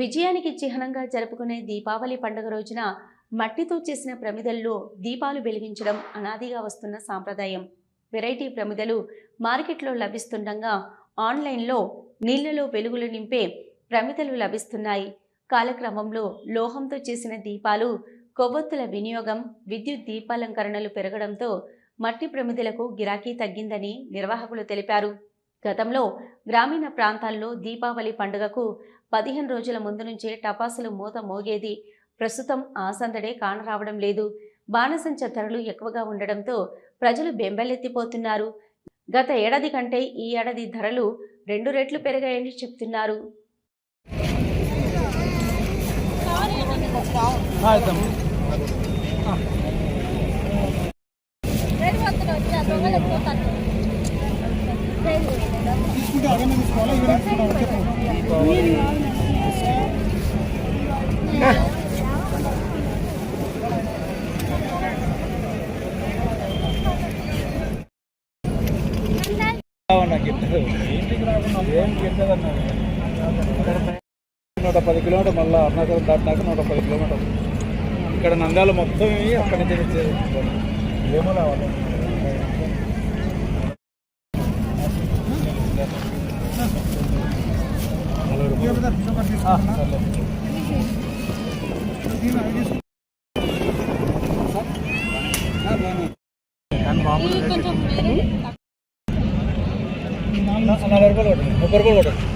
విజయానికి చిహ్నంగా జరుపుకునే దీపావళి పండుగ రోజున మట్టితో చేసిన ప్రమిదల్లో దీపాలు వెలిగించడం అనాదిగా వస్తున్న సాంప్రదాయం. వెరైటీ ప్రమిదలు మార్కెట్లో లభిస్తుండగా ఆన్లైన్లో నీళ్ళలో వెలుగులు నింపే ప్రమిదలు లభిస్తున్నాయి. కాలక్రమంలో లోహంతో చేసిన దీపాలు కొవ్వొత్తుల వినియోగం విద్యుత్ దీపాలంకరణలు పెరగడంతో మట్టి ప్రమిదలకు గిరాకీ తగ్గిందని నిర్వాహకులు తెలిపారు. గతంలో గ్రామీణ ప్రాంతాల్లో దీపావళి పండుగకు పదిహేను రోజుల ముందు నుంచే టపాసులు మూత మోగేది. ప్రస్తుతం ఆ సందడే కానరావడం లేదు. బాణసంచ ధరలు ఎక్కువగా ఉండడంతో ప్రజలు బెంబెలెత్తిపోతున్నారు. గత ఏడాది కంటే ఈ ఏడాది ధరలు రెండు రెట్లు పెరిగాయని చెప్తున్నారు. ఆడతాం తీసుకున్నావా చెప్పు నాకు ఇంటికి ఏం గిట్టదన్నా నూట పది కిలోమీటర్ మళ్ళీ అరుణాచలం దాటినాక నూట పది కిలోమీటర్. ఇక్కడ నంద్యాల మొత్తం ఇవి అక్కడి నుంచి ఏమో రావాలి నలభై రూపాయలు కొట్టండి ముప్పై రూపాయలు కొట్టండి